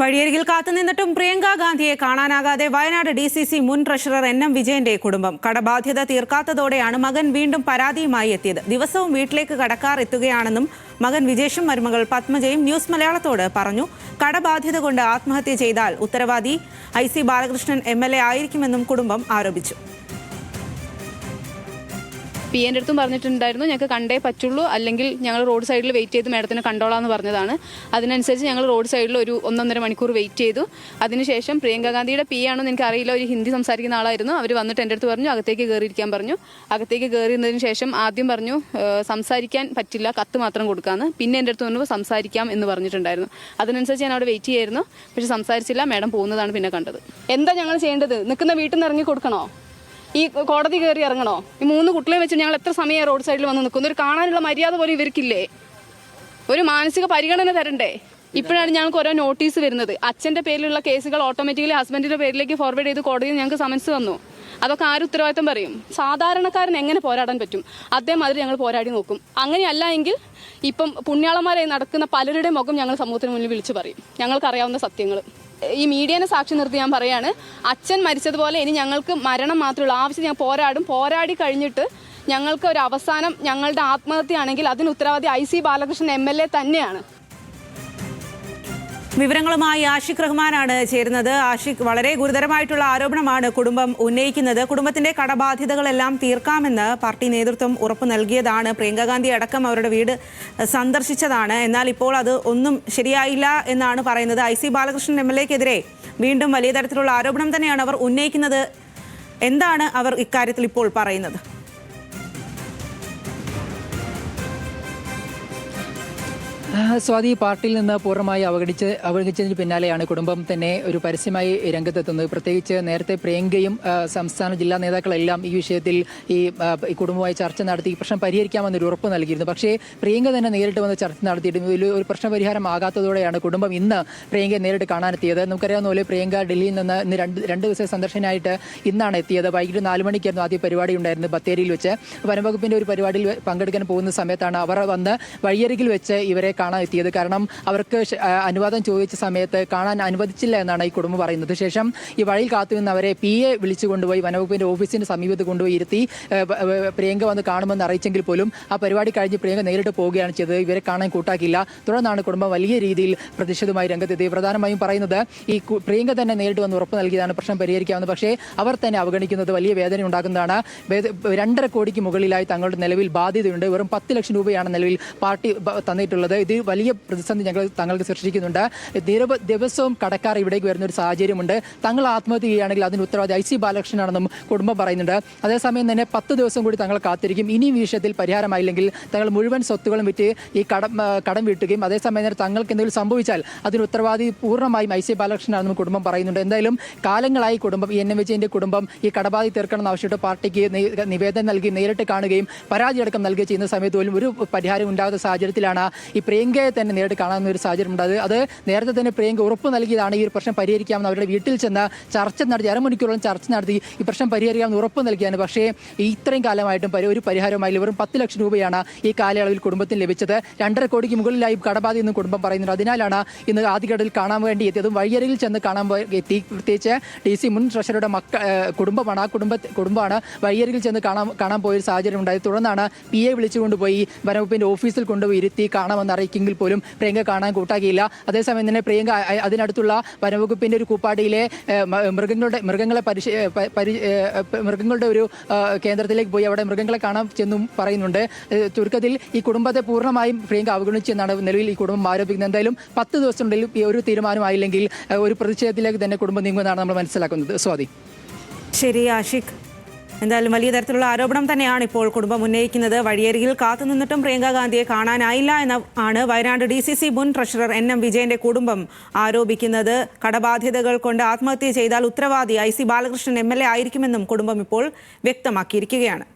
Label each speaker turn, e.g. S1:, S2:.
S1: വഴിയരികിൽ കാത്തുനിന്നിട്ടും പ്രിയങ്ക ഗാന്ധിയെ കാണാനാകാതെ വയനാട് ഡി സി സി മുൻ ട്രഷറർ എൻ എം വിജയന്റെ കുടുംബം. കടബാധ്യത തീർക്കാത്തതോടെയാണ് മകൻ വീണ്ടും പരാതിയുമായി എത്തിയത്. ദിവസവും വീട്ടിലേക്ക് കടക്കാർ എത്തുകയാണെന്നും മകൻ വിജേഷും മരുമകൾ പത്മജയും ന്യൂസ് മലയാളത്തോട് പറഞ്ഞു. കടബാധ്യത കൊണ്ട് ആത്മഹത്യ ചെയ്താൽ ഉത്തരവാദി ഐ സി ബാലകൃഷ്ണൻ എം ആയിരിക്കുമെന്നും കുടുംബം ആരോപിച്ചു.
S2: പി എന്റെ അടുത്തും പറഞ്ഞിട്ടുണ്ടായിരുന്നു ഞങ്ങൾക്ക് കണ്ടേ പറ്റുള്ളൂ അല്ലെങ്കിൽ ഞങ്ങൾ റോഡ് സൈഡിൽ വെയിറ്റ് ചെയ്ത് മാഡത്തിനെ കണ്ടോളാം പറഞ്ഞതാണ്. അതിനനുസരിച്ച് ഞങ്ങൾ റോഡ് സൈഡിൽ ഒരു ഒന്നൊന്നര മണിക്കൂർ വെയിറ്റ് ചെയ്തു. അതിനുശേഷം പ്രിയങ്ക ഗാന്ധിയുടെ പി ആണോ എനിക്ക് അറിയില്ല ഒരു ഹിന്ദി സംസാരിക്കുന്ന ആളായിരുന്നു. അവർ വന്നിട്ട് എന്റെ അടുത്ത് പറഞ്ഞു അകത്തേക്ക് കയറിയിരിക്കാൻ പറഞ്ഞു. അകത്തേക്ക് കയറിയതിന് ശേഷം ആദ്യം പറഞ്ഞു സംസാരിക്കാൻ പറ്റില്ല കത്ത് മാത്രം കൊടുക്കാമെന്ന് പിന്നെ എന്റെ അടുത്ത് പറഞ്ഞു സംസാരിക്കാം എന്ന് പറഞ്ഞിട്ടുണ്ടായിരുന്നു. അതിനനുസരിച്ച് ഞാൻ അവിടെ വെയിറ്റ് ചെയ്യായിരുന്നു പക്ഷെ സംസാരിച്ചില്ല മാഡം പോകുന്നതാണ് പിന്നെ കണ്ടത്. എന്താ ഞങ്ങൾ ചെയ്യേണ്ടത്? നിൽക്കുന്ന വീട്ടിൽ നിന്ന് ഇറങ്ങി കൊടുക്കണോ? ഈ കോടതി കയറി ഇറങ്ങണോ? ഈ മൂന്ന് കുട്ടികളെ വെച്ച് ഞങ്ങൾ എത്ര സമയം റോഡ് സൈഡിൽ വന്ന് നിൽക്കുന്നു? ഒരു കാണാനുള്ള മര്യാദ പോലും ഇവർക്കില്ലേ? ഒരു മാനസിക പരിഗണന തരണ്ടേ? ഇപ്പോഴാണ് ഞങ്ങൾക്ക് ഓരോ നോട്ടീസ് വരുന്നത്. അച്ഛന്റെ പേരിലുള്ള കേസുകൾ ഓട്ടോമാറ്റിക്കലി ഹസ്ബൻഡിന്റെ പേരിലേക്ക് ഫോർവേഡ് ചെയ്ത് കോടതിയിൽ ഞങ്ങൾക്ക് സമൻസ് വന്നു അതൊക്കെ ആര് ഉത്തരവാദിത്തം പറയും? സാധാരണക്കാരൻ എങ്ങനെ പോരാടാൻ പറ്റും? അതേമാതിരി ഞങ്ങൾ പോരാടി നോക്കും. അങ്ങനെയല്ല എങ്കിൽ ഇപ്പം പുണ്യാളന്മാരായി നടക്കുന്ന പലരുടെ മുഖം ഞങ്ങൾ സമൂഹത്തിന് മുന്നിൽ വിളിച്ചു പറയും. ഞങ്ങൾക്കറിയാവുന്ന സത്യങ്ങൾ ഈ മീഡിയനെ സാക്ഷി നിർത്തി ഞാൻ പറയാണ് അച്ഛൻ മരിച്ചതുപോലെ ഇനി ഞങ്ങൾക്ക് മരണം മാത്രമേ ഉള്ളൂ. ആവശ്യം ഞാൻ പോരാടും. പോരാടി കഴിഞ്ഞിട്ട് ഞങ്ങൾക്ക് ഒരു അവസാനം ഞങ്ങളുടെ ആത്മഹത്യയാണെങ്കിൽ അതിന് ഉത്തരവാദി I C Balakrishnan M L A തന്നെയാണ്.
S1: വിവരങ്ങളുമായി ആഷിഖ് റഹ്മാനാണ് ചേരുന്നത്. ആഷിഖ് വളരെ ഗുരുതരമായിട്ടുള്ള ആരോപണമാണ് കുടുംബം ഉന്നയിക്കുന്നത്. കുടുംബത്തിന്റെ കടബാധ്യതകളെല്ലാം തീർക്കാമെന്ന് പാർട്ടി നേതൃത്വം ഉറപ്പ് നൽകിയതാണ്. പ്രിയങ്ക ഗാന്ധി അടക്കം അവരുടെ വീട് സന്ദർശിച്ചതാണ്. എന്നാൽ ഇപ്പോൾ അത് ഒന്നും ശരിയായില്ല എന്നാണ് പറയുന്നത്. I C Balakrishnan M L എക്കെതിരെ വീണ്ടും വലിയ തരത്തിലുള്ള ആരോപണം തന്നെയാണ് അവർ ഉന്നയിക്കുന്നത്. എന്താണ് അവർ ഇക്കാര്യത്തിൽ ഇപ്പോൾ പറയുന്നത്?
S3: സ്വാതി പാർട്ടിയിൽ നിന്ന് പൂർണമായി അവഗണിച്ച് അവഗണിച്ചതിന് പിന്നാലെയാണ് കുടുംബം തന്നെ ഒരു പരസ്യമായി രംഗത്തെത്തുന്നത്. പ്രത്യേകിച്ച് നേരത്തെ പ്രിയങ്കയും സംസ്ഥാന ജില്ലാ നേതാക്കളെല്ലാം ഈ വിഷയത്തിൽ ഈ കുടുംബവുമായി ചർച്ച നടത്തി ഈ പ്രശ്നം പരിഹരിക്കാമെന്നൊരു ഉറപ്പ് നൽകിയിരുന്നു. പക്ഷേ പ്രിയങ്ക തന്നെ നേരിട്ട് വന്ന് ചർച്ച നടത്തിയിട്ട് ഇതിൽ ഒരു പ്രശ്ന പരിഹാരം ആകാത്തതോടെയാണ് കുടുംബം ഇന്ന് പ്രിയങ്കയെ നേരിട്ട് കാണാനെത്തിയത്. നമുക്കറിയാവുന്ന പോലെ പ്രിയങ്ക ഡൽഹിയിൽ നിന്ന് ഇന്ന് രണ്ട് രണ്ട് ദിവസം സന്ദർശനമായിട്ട് ഇന്നാണ് എത്തിയത്. വൈകിട്ട് നാല് മണിക്കായിരുന്നു ആദ്യ പരിപാടി ഉണ്ടായിരുന്നത് ബത്തേരിയിൽ വെച്ച്. വനംവകുപ്പിന്റെ ഒരു പരിപാടിയിൽ പങ്കെടുക്കാൻ പോകുന്ന സമയത്താണ് അവർ വന്ന് വഴിയരികിൽ വെച്ച് ഇവരെ കാണാൻ എത്തിയത്. കാരണം അവർക്ക് അനുവാദം ചോദിച്ച സമയത്ത് കാണാൻ അനുവദിച്ചില്ല എന്നാണ് ഈ കുടുംബം പറയുന്നത്. ശേഷം ഈ വഴിയിൽ കാത്തുനിന്ന് അവരെ പി എ വിളിച്ചു കൊണ്ടുപോയി വനവകുപ്പിന്റെ ഓഫീസിന് സമീപത്ത് കൊണ്ടുപോയി ഇരുത്തി പ്രിയങ്ക വന്ന് കാണുമെന്ന് അറിയിച്ചെങ്കിൽ പോലും ആ പരിപാടി കഴിഞ്ഞ് പ്രിയങ്ക നേരിട്ട് പോവുകയാണ് ചെയ്തത്. ഇവരെ കാണാൻ കൂട്ടാക്കില്ല തുടർന്നാണ് കുടുംബം വലിയ രീതിയിൽ പ്രതിഷേധമായി രംഗത്തെത്തി പ്രധാനമായും പറയുന്നത് ഈ പ്രിയങ്ക തന്നെ നേരിട്ട് വന്ന് ഉറപ്പ് നൽകിയതാണ് പ്രശ്നം പരിഹരിക്കാമെന്ന്. പക്ഷേ അവർ തന്നെ അവഗണിക്കുന്നത് വലിയ വേദന ഉണ്ടാക്കുന്നതാണ്. രണ്ടര കോടിക്ക് മുകളിലായി തങ്ങളുടെ നിലവിൽ ബാധ്യതയുണ്ട്. വെറും പത്ത് ലക്ഷം രൂപയാണ് നിലവിൽ പാർട്ടി തന്നിട്ടുള്ളത്. ഇത് വലിയ പ്രതിസന്ധി ഞങ്ങൾ തങ്ങൾക്ക് സൃഷ്ടിക്കുന്നുണ്ട്. നിരവധി ദിവസവും കടക്കാർ ഇവിടേക്ക് വരുന്ന ഒരു സാഹചര്യമുണ്ട്. തങ്ങൾ ആത്മഹത്യ ചെയ്യുകയാണെങ്കിൽ അതിന് ഉത്തരവാദി ഐ സി ബാലകൃഷ്ണനാണെന്നും കുടുംബം പറയുന്നുണ്ട്. അതേസമയം തന്നെ പത്ത് ദിവസം കൂടി തങ്ങൾ കാത്തിരിക്കും. ഇനിയും ഈ വിഷയത്തിൽ പരിഹാരമായില്ലെങ്കിൽ തങ്ങൾ മുഴുവൻ സ്വത്തുകളും വിറ്റ് ഈ കടം കടം വീട്ടുകയും അതേസമയം തന്നെ തങ്ങൾക്ക് എന്തെങ്കിലും സംഭവിച്ചാൽ അതിന് ഉത്തരവാദി പൂർണമായും ഐ സി ബാലകൃഷ്ണനാണെന്നും കുടുംബം പറയുന്നുണ്ട്. എന്തായാലും കാലങ്ങളായി കുടുംബം ഈ എൻ എം വിജയന്റെ കുടുംബം ഈ കടബാധി തീർക്കണമെന്ന് ആവശ്യപ്പെട്ട് പാർട്ടിക്ക് നിവേദനം നൽകി നേരിട്ട് കാണുകയും പരാതിയടക്കം നൽകുകയും ചെയ്യുന്ന സമയത്ത് പോലും ഒരു പരിഹാരം ഉണ്ടാകുന്ന സാഹചര്യത്തിലാണ് ഈ പ്രിയങ്കയെ തന്നെ നേരിട്ട് കാണാവുന്ന ഒരു സാഹചര്യം ഉണ്ടായത് അത് നേരത്തെ തന്നെ പ്രിയങ്ക ഉറപ്പ് നൽകിയതാണ് ഈ ഒരു പ്രശ്നം പരിഹരിക്കാമെന്ന് അവരുടെ വീട്ടിൽ ചെന്ന ചർച്ച നടത്തി അരമണിക്കൂറോളം ചർച്ച നടത്തി ഈ പ്രശ്നം പരിഹരിക്കാമെന്ന് ഉറപ്പ് നൽകിയാണ്. പക്ഷേ ഇത്രയും കാലമായിട്ടും ഒരു പരിഹാരമായി വെറും പത്ത് ലക്ഷം രൂപയാണ് ഈ കാലയളവിൽ കുടുംബത്തിന് ലഭിച്ചത്. രണ്ടര കോടിക്ക് മുകളിലായി കടബാധ എന്ന് കുടുംബം പറയുന്നുണ്ട്. അതിനാലാണ് ഇന്ന് ആദ്യഘട്ടത്തിൽ കാണാൻ വേണ്ടി എത്തിയതും. വഴിയരികിൽ ചെന്ന് കാണാൻ എത്തി. പ്രത്യേകിച്ച് ഡി സി മുൻ ട്രഷറിയുടെ മക്ക കുടുംബമാണ്. ആ കുടുംബ കുടുംബമാണ് വഴിയരികിൽ ചെന്ന് കാണാൻ കാണാൻ പോയൊരു സാഹചര്യം ഉണ്ടായത്. തുടർന്നാണ് പി എ വിളിച്ചുകൊണ്ടുപോയി വനവകുപ്പിന്റെ ഓഫീസിൽ കൊണ്ടുപോയി ഇരുത്തി കാണാമെന്ന് അറിയിക്കെങ്കിൽ പോലും പ്രിയങ്ക കാണാൻ കൂട്ടാക്കിയില്ല. അതേസമയം തന്നെ പ്രിയങ്ക അതിനടുത്തുള്ള വനവകുപ്പിന്റെ ഒരു കൂപ്പാടിയിലെ മൃഗങ്ങളുടെ മൃഗങ്ങളെ പരിശ പരി- മൃഗങ്ങളുടെ ഒരു കേന്ദ്രത്തിലേക്ക് പോയി അവിടെ മൃഗങ്ങളെ കാണാൻ ചെന്നും പറയുന്നുണ്ട്. ചുരുക്കത്തിൽ ഈ കുടുംബത്തെ പൂർണമായും പ്രിയങ്ക അവഗണിച്ചെന്നാണ് നിലവിൽ ഈ കുടുംബം ആരോപിക്കുന്നത്. എന്തായാലും പത്ത് ദിവസത്തിനുള്ളിൽ ഒരു തീരുമാനമായില്ലെങ്കിൽ ഒരു പ്രതിഷേധത്തിലേക്ക് തന്നെ കുടുംബം നീങ്ങുമെന്നാണ് നമ്മൾ മനസ്സിലാക്കുന്നത്. സ്വാതി.
S1: ശരി ആഷിഖ്. എന്തായാലും വലിയ തരത്തിലുള്ള ആരോപണം തന്നെയാണ് ഇപ്പോൾ കുടുംബം ഉന്നയിക്കുന്നത്. വഴിയരികിൽ കാത്തുനിന്നിട്ടും പ്രിയങ്ക ഗാന്ധിയെ കാണാനായില്ല എന്ന ആണ് വയനാട് ഡി സി സി മുൻ ട്രഷറർ എൻ എം വിജയന്റെ കുടുംബം ആരോപിക്കുന്നത്. കടബാധ്യതകൾ കൊണ്ട് ആത്മഹത്യ ചെയ്താൽ ഉത്തരവാദി I C Balakrishnan M L A ആയിരിക്കുമെന്നും കുടുംബം ഇപ്പോൾ വ്യക്തമാക്കിയിരിക്കുകയാണ്.